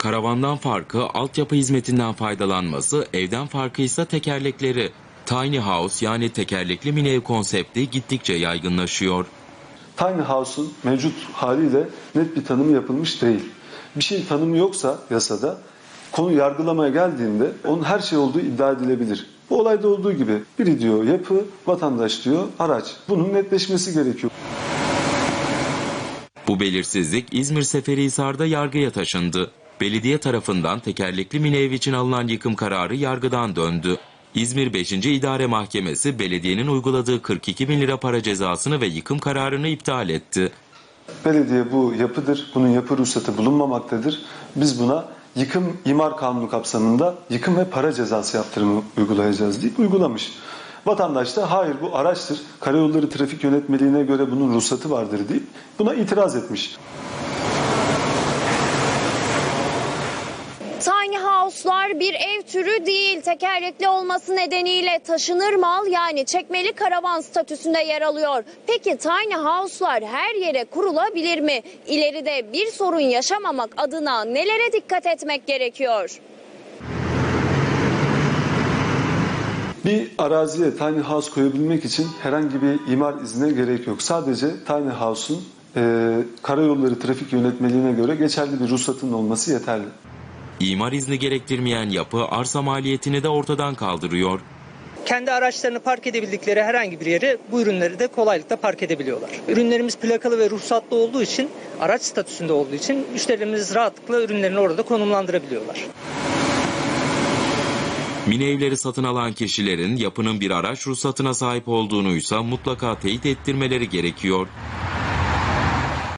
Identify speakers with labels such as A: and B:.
A: Karavandan farkı altyapı hizmetinden faydalanması, evden farkı ise tekerlekleri. Tiny house yani tekerlekli mini ev konsepti gittikçe yaygınlaşıyor.
B: Tiny House'un mevcut haliyle net bir tanımı yapılmış değil. Bir şey tanımı yoksa yasada konu yargılamaya geldiğinde onun her şey olduğu iddia edilebilir. Bu olayda olduğu gibi biri diyor yapı, vatandaş diyor araç. Bunun netleşmesi gerekiyor.
A: Bu belirsizlik İzmir Seferihisar'da yargıya taşındı. Belediye tarafından tekerlekli mini için alınan yıkım kararı yargıdan döndü. İzmir 5. İdare Mahkemesi belediyenin uyguladığı 42 bin lira para cezasını ve yıkım kararını iptal etti.
B: Belediye bu yapıdır, bunun yapı ruhsatı bulunmamaktadır. Biz buna yıkım imar kanunu kapsamında yıkım ve para cezası yaptırımı uygulayacağız deyip uygulamış. Vatandaş da hayır bu araçtır, karayolları trafik yönetmeliğine göre bunun ruhsatı vardır deyip buna itiraz etmiş.
C: House'lar bir ev türü değil. Tekerlekli olması nedeniyle taşınır mal yani çekmeli karavan statüsünde yer alıyor. Peki tiny house'lar her yere kurulabilir mi? İleride bir sorun yaşamamak adına nelere dikkat etmek gerekiyor?
B: Bir araziye tiny house koyabilmek için herhangi bir imar iznine gerek yok. Sadece tiny house'un e, karayolları trafik yönetmeliğine göre geçerli bir ruhsatın olması yeterli.
A: İmar izni gerektirmeyen yapı arsa maliyetini de ortadan kaldırıyor.
D: kendi araçlarını park edebildikleri herhangi bir yere bu ürünleri de kolaylıkla park edebiliyorlar. Ürünlerimiz plakalı ve ruhsatlı olduğu için, araç statüsünde olduğu için müşterilerimiz rahatlıkla ürünlerini orada konumlandırabiliyorlar.
A: Mini evleri satın alan kişilerin yapının bir araç ruhsatına sahip olduğunu ise mutlaka teyit ettirmeleri gerekiyor.